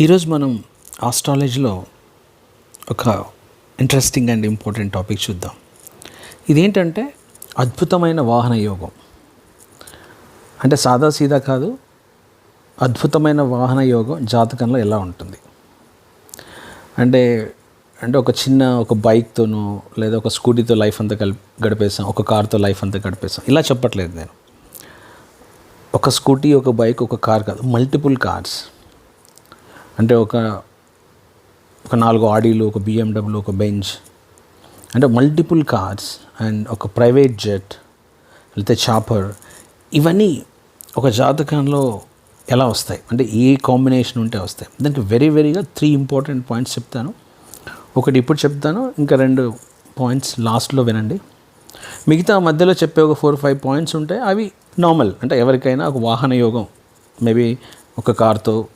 ఈరోజు మనం ఆస్ట్రాలజీలో ఒక ఇంట్రెస్టింగ్ అండ్ ఇంపార్టెంట్ టాపిక్ చూద్దాం. ఇదేంటంటే అద్భుతమైన వాహన యోగం. అంటే సాదా సీదా కాదు అద్భుతమైన వాహన యోగం జాతకంలో ఎలా ఉంటుంది? అంటే అంటే ఒక చిన్న ఒక బైక్తోనో లేదా ఒక స్కూటీతో లైఫ్ అంతా కలిపి గడిపేసాం ఒక కార్తో లైఫ్ అంతా గడిపేసాం. ఇలా చెప్పట్లేదు నేను. ఒక స్కూటీ ఒక బైక్ ఒక కార్ కాదు మల్టిపుల్ కార్స్ అంటే ఒక ఒక నాలుగు ఆడీలు ఒక బిఎండబ్ల్యూ ఒక బెంచ్ అంటే మల్టిపుల్ కార్స్ అండ్ ఒక ప్రైవేట్ జెట్ లేకపోతే చాపర్ ఇవన్నీ ఒక జాతకంలో ఎలా వస్తాయి? అంటే ఏ కాంబినేషన్ ఉంటే వస్తాయి? దానికి వెరీ వెరీగా త్రీ ఇంపార్టెంట్ పాయింట్స్ చెప్తాను. ఒకటి ఇప్పుడు చెప్తాను ఇంకా రెండు పాయింట్స్ లాస్ట్లో వినండి. మిగతా మధ్యలో చెప్పే ఒక ఫోర్ ఫైవ్ పాయింట్స్ ఉంటాయి అవి నార్మల్ అంటే ఎవరికైనా ఒక వాహన యోగం మేబీ ఒక కార్తో